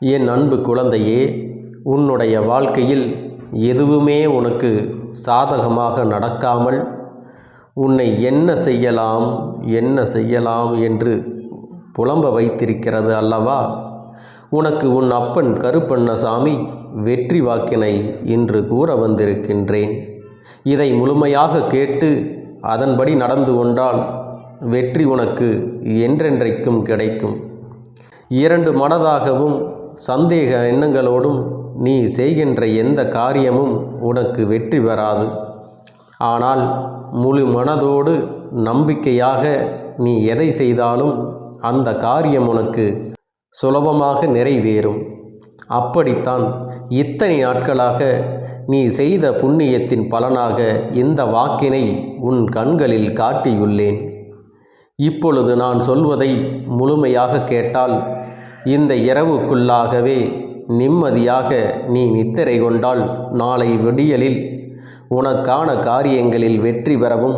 என் அன்பு குழந்தையே உன்னுடைய வாழ்க்கையில் எதுவுமே உனக்கு சாதகமாக நடக்காமல் உன்னை என்ன செய்யலாம் என்ன செய்யலாம் என்று புலம்ப வைத்திருக்கிறது அல்லவா? உனக்கு உன் அப்பன் கருப்பண்ணசாமி வெற்றி வாக்கினை இன்று கூற வந்திருக்கின்றேன். இதை முழுமையாக கேட்டு அதன்படி நடந்து கொண்டால் வெற்றி உனக்கு என்றென்றைக்கும் கிடைக்கும். இரண்டு மனதாகவும் சந்தேக எண்ணங்களோடும் நீ செய்கின்ற எந்த காரியமும் உனக்கு வெற்றி பெறாது. ஆனால் முழு மனதோடு நம்பிக்கையாக நீ எதை செய்தாலும் அந்த காரியம் உனக்கு சுலபமாக நிறைவேறும். அப்படித்தான் இத்தனை நாட்களாக நீ செய்த புண்ணியத்தின் பலனாக இந்த வாக்கினை உன் கண்களில் காட்டியுள்ளேன். இப்பொழுது நான் சொல்வதை முழுமையாக கேட்டால் இந்த இரவுக்குள்ளாகவே நிம்மதியாக நீ நித்திரை கொண்டால் நாளை விடியலில் உனக்கான காரியங்களில் வெற்றி பெறவும்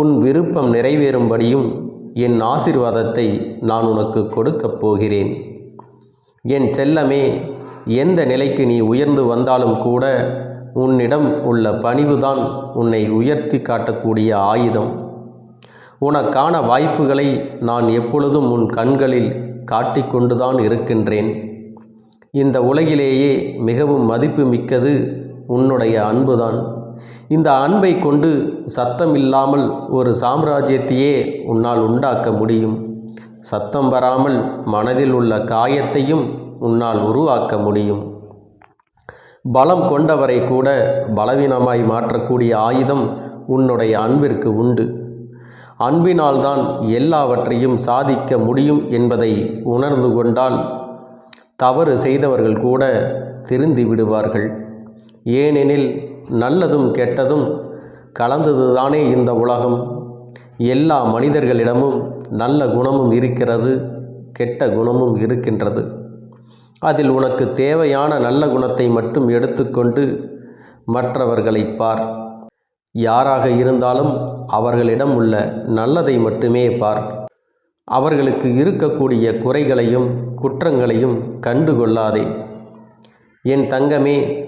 உன் விருப்பம் நிறைவேறும்படியும் என் ஆசிர்வாதத்தை நான் உனக்கு கொடுக்கப் போகிறேன். என் செல்லமே எந்த நிலைக்கு நீ உயர்ந்து வந்தாலும் கூட உன்னிடம் உள்ள பணிவுதான் உன்னை உயர்த்தி காட்டக்கூடிய ஆயுதம். உனக்கான வாய்ப்புகளை நான் எப்பொழுதும் உன் கண்களில் காட்டிக்கொண்டுதான் இருக்கின்றேன். இந்த உலகிலேயே மிகவும் மதிப்பு மிக்கது உன்னுடைய அன்புதான். இந்த அன்பை கொண்டு சத்தம் இல்லாமல் ஒரு சாம்ராஜ்யத்தையே உன்னால் உண்டாக்க முடியும். சத்தம் வராமல் மனதில் உள்ள காயத்தையும் உன்னால் உருவாக்க முடியும். பலம் கொண்டவரை கூட பலவீனமாய் மாற்றக்கூடிய ஆயுதம் உன்னுடைய அன்பிற்கு உண்டு. அன்பினால்தான் எல்லாவற்றையும் சாதிக்க முடியும் என்பதை உணர்ந்து கொண்டால் தவறு செய்தவர்கள் கூட திருந்தி விடுவார்கள். ஏனெனில் நல்லதும் கெட்டதும் கலந்ததுதானே இந்த உலகம். எல்லா மனிதர்களிடமும் நல்ல குணமும் இருக்கிறது கெட்ட குணமும் இருக்கின்றது. அதில் உனக்கு தேவையான நல்ல குணத்தை மட்டும் எடுத்துக்கொண்டு மற்றவர்களை பார். யாராக இருந்தாலும் அவர்களிடம் உள்ள நல்லதை மட்டுமே பார். அவர்களுக்கு இருக்கக்கூடிய குறைகளையும் குற்றங்களையும் கண்டுகொள்ளாதே. என் தங்கமே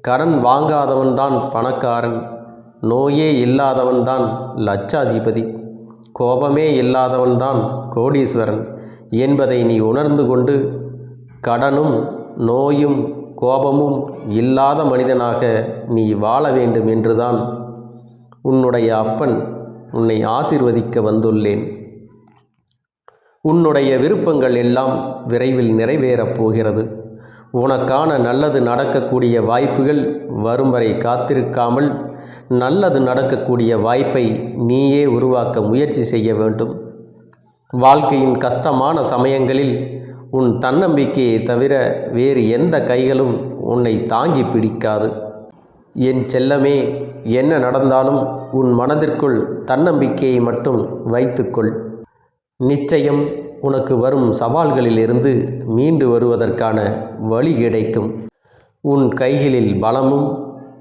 கடன் வாங்காதவன்தான் பணக்காரன். நோயே இல்லாதவன்தான் லட்சாதிபதி. கோபமே இல்லாதவன்தான் கோடீஸ்வரன் என்பதை நீ உணர்ந்து கொண்டு கடனும் நோயும் கோபமும் இல்லாத மனிதனாக நீ வாழ வேண்டும் என்றுதான் உன்னுடைய அப்பன் உன்னை ஆசிர்வதிக்க வந்துள்ளேன். உன்னுடைய விருப்பங்கள் எல்லாம் விரைவில் நிறைவேறப் போகிறது. உனக்கான நல்லது நடக்கக்கூடிய வாய்ப்புகள் வரும் வரை காத்திருக்காமல் நல்லது நடக்கக்கூடிய வாய்ப்பை நீயே உருவாக்க முயற்சி செய்ய வேண்டும். வாழ்க்கையின் கஷ்டமான சமயங்களில் உன் தன்னம்பிக்கையை தவிர வேறு எந்த கைகளும் உன்னை தாங்கி பிடிக்காது. என் செல்லமே என்ன நடந்தாலும் உன் மனதிற்குள் தன்னம்பிக்கையை மட்டும் வைத்துக்கொள். நிச்சயம் உனக்கு வரும் சவால்களிலிருந்து மீண்டு வருவதற்கான வழி கிடைக்கும். உன் கைகளில் பலமும்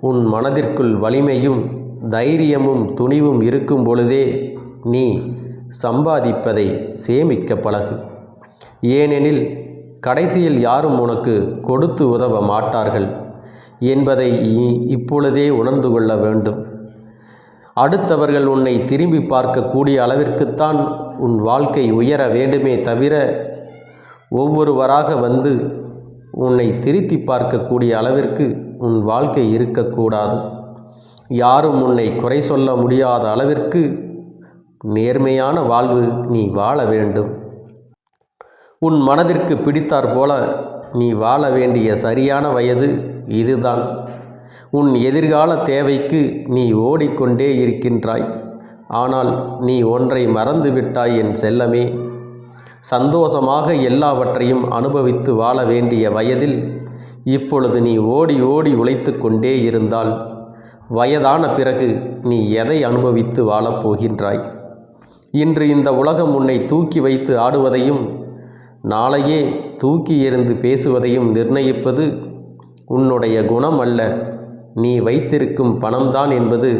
உன் மனதிற்குள் வலிமையும் தைரியமும் துணிவும் இருக்கும் பொழுதே நீ சம்பாதிப்பதை சேமிக்க பழகு. ஏனெனில் கடைசியில் யாரும் உனக்கு கொடுத்து உதவ மாட்டார்கள். என்பதை இப்பொழுதே உணர்ந்து கொள்ள வேண்டும். அடுத்தவர்கள் உன்னை திரும்பி பார்க்கக்கூடிய அளவிற்குத்தான் உன் வாழ்க்கை உயர வேண்டுமே தவிர ஒவ்வொருவராக வந்து உன்னை திருத்தி பார்க்கக்கூடிய அளவிற்கு உன் வாழ்க்கை இருக்கக்கூடாது. யாரும் உன்னை குறை சொல்ல முடியாத அளவிற்கு நேர்மையான வாழ்வு நீ வாழ வேண்டும். உன் மனதிற்கு பிடித்தாற் போல நீ வாழ வேண்டிய சரியான வயது இதுதான். உன் எதிர்கால தேவைக்கு நீ ஓடிக்கொண்டே இருக்கின்றாய். ஆனால் நீ ஒன்றை மறந்துவிட்டாய் என் செல்லமே. சந்தோஷமாக எல்லாவற்றையும் அனுபவித்து வாழ வேண்டிய வயதில் இப்பொழுது நீ ஓடி ஓடி உழைத்து கொண்டே இருந்தால் வயதான பிறகு நீ எதை அனுபவித்து வாழப் போகின்றாய்? இன்று இந்த உலகம் உன்னை தூக்கி வைத்து ஆடுவதையும் நாளையே தூக்கி எறிந்து பேசுவதையும் நிர்ணயிப்பது உன்னுடைய குணம் அல்ல நீ வைத்திருக்கும் பணம்தான் என்பது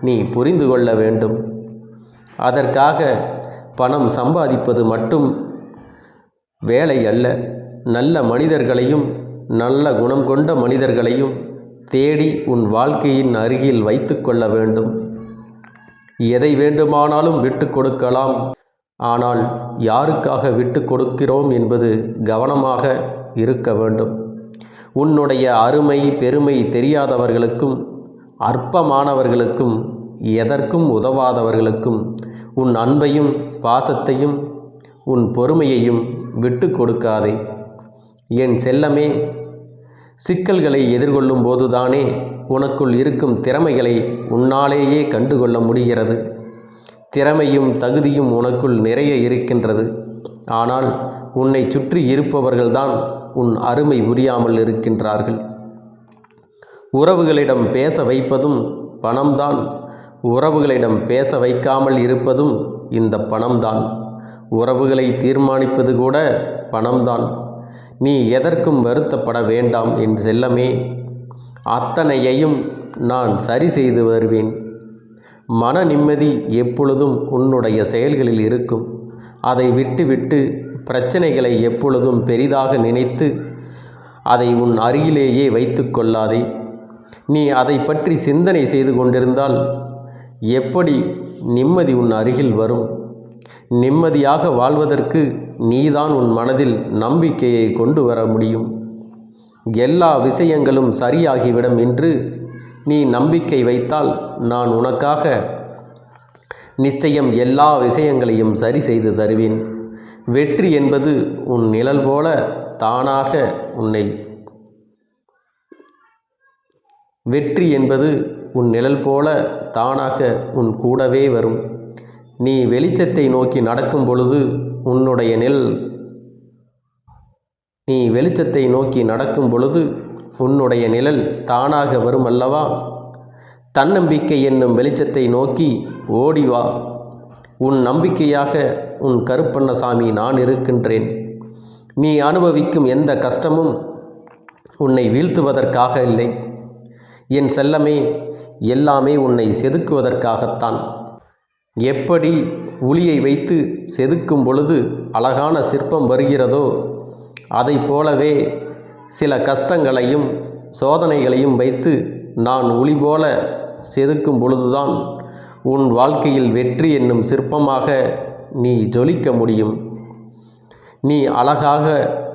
நீ புரிந்து கொள்ள வேண்டும். அதற்காக பணம் சம்பாதிப்பது மட்டும் வேலை அல்ல. நல்ல மனிதர்களையும் நல்ல குணம் கொண்ட மனிதர்களையும் தேடி உன் வாழ்க்கையின் அருகில் வைத்து கொள்ள வேண்டும். எதை வேண்டுமானாலும் விட்டு கொடுக்கலாம். ஆனால் யாருக்காக விட்டு கொடுக்கிறோம் என்பது கவனமாக இருக்க வேண்டும். உன்னுடைய அருமை பெருமை தெரியாதவர்களுக்கும் அற்பமானவர்களுக்கும் எதற்கும் உதவாதவர்களுக்கும் உன் அன்பையும் பாசத்தையும் உன் பொறுமையையும் விட்டு கொடுக்காதே. என் செல்லமே சிக்கல்களை எதிர்கொள்ளும் போதுதானே உனக்குள் இருக்கும் திறமைகளை உன்னாலேயே கண்டுகொள்ள முடிகிறது. திறமையும் தகுதியும் உனக்குள் நிறைய இருக்கின்றது. ஆனால் உன்னை சுற்றி இருப்பவர்கள்தான் உன் அருமை புரியாமல் இருக்கின்றார்கள். உறவுகளிடம் பேச வைப்பதும் பணம்தான். உறவுகளிடம் பேச வைக்காமல் இருப்பதும் இந்த பணம்தான். உறவுகளை தீர்மானிப்பது கூட பணம்தான். நீ எதற்கும் வருத்தப்பட வேண்டாம் என் செல்லமே. அத்தனையையும் நான் சரி செய்து வருவேன். மன நிம்மதி எப்பொழுதும் உன்னுடைய செயல்களில் இருக்கும். அதை விட்டுவிட்டு பிரச்சனைகளை எப்பொழுதும் பெரிதாக நினைத்து அதை உன் அருகிலேயே வைத்து கொள்ளாதே. நீ அதை பற்றி சிந்தனை செய்து கொண்டிருந்தால் எப்படி நிம்மதி உன் அருகில் வரும்? நிம்மதியாக வாழ்வதற்கு நீதான் உன் மனதில் நம்பிக்கையை கொண்டு வர முடியும். எல்லா விஷயங்களும் சரியாகிவிடும் என்று நீ நம்பிக்கை வைத்தால் நான் உனக்காக நிச்சயம் எல்லா விஷயங்களையும் சரி செய்து தருவேன். வெற்றி என்பது உன் நிழல் போல தானாக உன்னை வெற்றி என்பது உன் நிழல் போல தானாக உன் கூடவே வரும். நீ வெளிச்சத்தை நோக்கி நடக்கும் பொழுது உன்னுடைய நிழல் நீ வெளிச்சத்தை நோக்கி நடக்கும் பொழுது உன்னுடைய நிழல் தானாக வரும் அல்லவா தன்னம்பிக்கை என்னும் வெளிச்சத்தை நோக்கி ஓடி வா. உன் நம்பிக்கையாக உன் கருப்பண்ணசாமி நான் இருக்கின்றேன். நீ அனுபவிக்கும் எந்த கஷ்டமும் உன்னை வீழ்த்துவதற்காக இல்லை. என் செல்லமே எல்லாமே உன்னை செதுக்குவதற்காகத்தான். எப்படி உளியை வைத்து செதுக்கும் பொழுது அழகான சிற்பம் வருகிறதோ அதை போலவே சில கஷ்டங்களையும் சோதனைகளையும் வைத்து நான் ஒளி போல செதுக்கும் பொழுதுதான் உன் வாழ்க்கையில் வெற்றி என்னும் சிற்பமாக நீ ஜொலிக்க முடியும். நீ அழகாக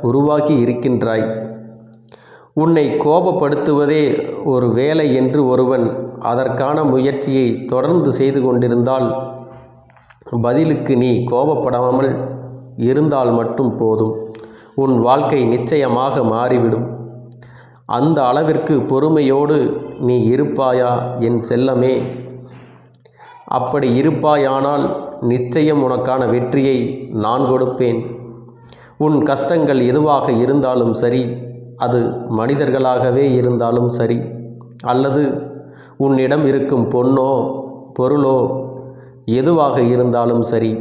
உருவாகி இருக்கின்றாய். உன்னை கோபப்படுத்துவதே ஒரு வேலை என்று ஒருவன் அதற்கான முயற்சியை தொடர்ந்து செய்து கொண்டிருந்தால் பதிலுக்கு நீ கோபப்படாமல் இருந்தால் மட்டும் போதும். உன் வாழ்க்கை நிச்சயமாக மாறிவிடும். அந்த அளவிற்கு பொறுமையோடு நீ இருப்பாயா? என் செல்லமே. அப்படி இருப்பாயானால் நிச்சயம் உனக்கான வெற்றியை நான் கொடுப்பேன். உன் கஷ்டங்கள் எதுவாக இருந்தாலும் சரி அது மனிதர்களாகவே இருந்தாலும் சரி அல்லது உன்னிடம் இருக்கும் பொன்னோ பொருளோ எதுவாக இருந்தாலும் சரி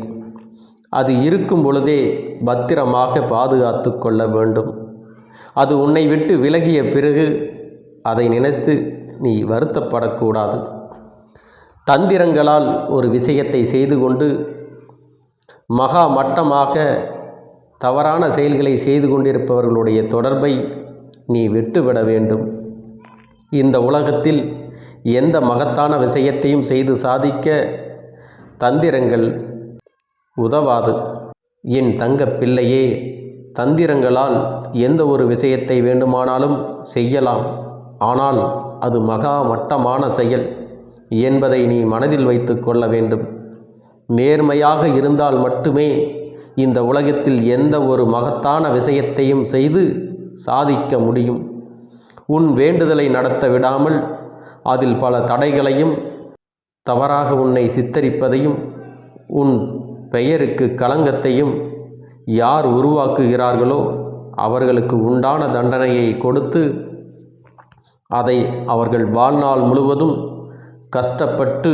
அது இருக்கும் பொழுதே பத்திரமாக பாதுகாத்து கொள்ள வேண்டும். அது உன்னை விட்டு விலகிய பிறகு அதை நினைத்து நீ வருத்தப்படக்கூடாது. தந்திரங்களால் ஒரு விஷயத்தை செய்து கொண்டு மகா மட்டமாக தவறான செயல்களை செய்து கொண்டிருப்பவர்களுடைய தொடர்பை நீ விட்டுவிட வேண்டும். இந்த உலகத்தில் எந்த மகத்தான விஷயத்தையும் செய்து சாதிக்க தந்திரங்கள் உதவாது. என் தங்க பிள்ளையே தந்திரங்களால் எந்த ஒரு விஷயத்தை வேண்டுமானாலும் செய்யலாம். ஆனால் அது மகா மட்டமான செயல். என்பதை நீ மனதில் வைத்து கொள்ள வேண்டும். நேர்மையாக இருந்தால் மட்டுமே இந்த உலகத்தில் எந்த ஒரு மகத்தான விஷயத்தையும் செய்து சாதிக்க முடியும். உன் வேண்டுதலை நடத்த விடாமல் அதில் பல தடைகளையும் தவறாக உன்னை சித்தரிப்பதையும் உன் பெயருக்கு களங்கத்தையும் யார் உருவாக்குகிறார்களோ அவர்களுக்கு உண்டான தண்டனையை கொடுத்து அதை அவர்கள் வாழ்நாள் முழுவதும் கஷ்டப்பட்டு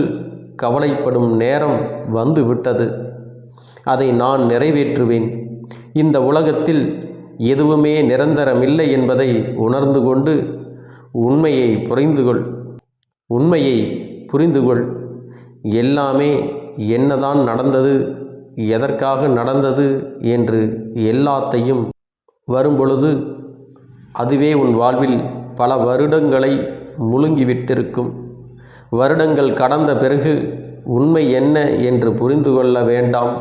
கவலைப்படும் நேரம் வந்து விட்டது அதை நான் நிறைவேற்றுவேன். இந்த உலகத்தில் எதுவுமே நிரந்தரமில்லை என்பதை உணர்ந்து கொண்டு உண்மையை புரிந்துகொள். உண்மையை புரிந்துகொள். எல்லாமே என்னதான் நடந்தது எதற்காக நடந்தது என்று எல்லாத்தையும் வரும்பொழுது அதுவே உன் வாழ்வில் பல வருடங்களை முழுங்கிவிட்டிருக்கும். வருடங்கள் கடந்த பிறகு உண்மை என்ன என்று புரிந்து கொள்ள வேண்டாம்.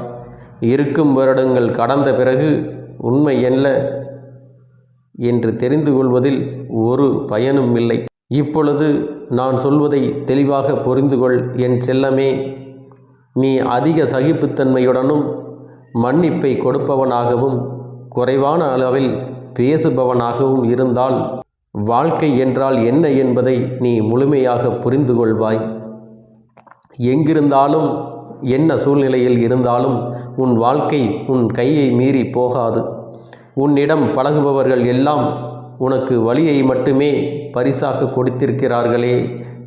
இருக்கும் வருடங்கள் கடந்த பிறகு உண்மை என்ன என்று தெரிந்து கொள்வதில் ஒரு பயனும் இல்லை. இப்பொழுது நான் சொல்வதை தெளிவாக புரிந்து கொள் என் செல்லமே. நீ அதிக சகிப்புத்தன்மையுடனும் மன்னிப்பை கொடுப்பவனாகவும் குறைவான அளவில் பேசுபவனாகவும் இருந்தால் வாழ்க்கை என்றால் என்ன என்பதை நீ முழுமையாக புரிந்து கொள்வாய் எங்கிருந்தாலும் என்ன சூழ்நிலையில் இருந்தாலும் உன் வாழ்க்கை உன் கையை மீறி போகாது. உன்னிடம் பழகுபவர்கள் எல்லாம் உனக்கு வழியை மட்டுமே பரிசாக கொடுத்திருக்கிறார்களே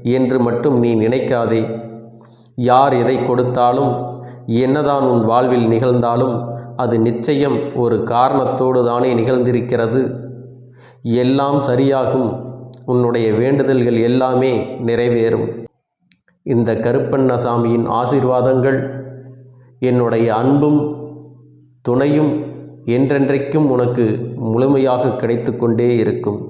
என்று மட்டும் நீ நினைக்காதே. யார் எதை கொடுத்தாலும் என்னதான் உன் வாழ்வில் நிகழ்ந்தாலும் அது நிச்சயம் ஒரு காரணத்தோடு தானே நிகழ்ந்திருக்கிறது. எல்லாம் சரியாகும். உன்னுடைய வேண்டுதல்கள் எல்லாமே நிறைவேறும். இந்த கருப்பண்ணசாமியின் ஆசீர்வாதங்கள் என்னுடைய அன்பும் துணையும் என்றென்றைக்கும் உனக்கு முழுமையாக கிடைத்து கொண்டே இருக்கும்.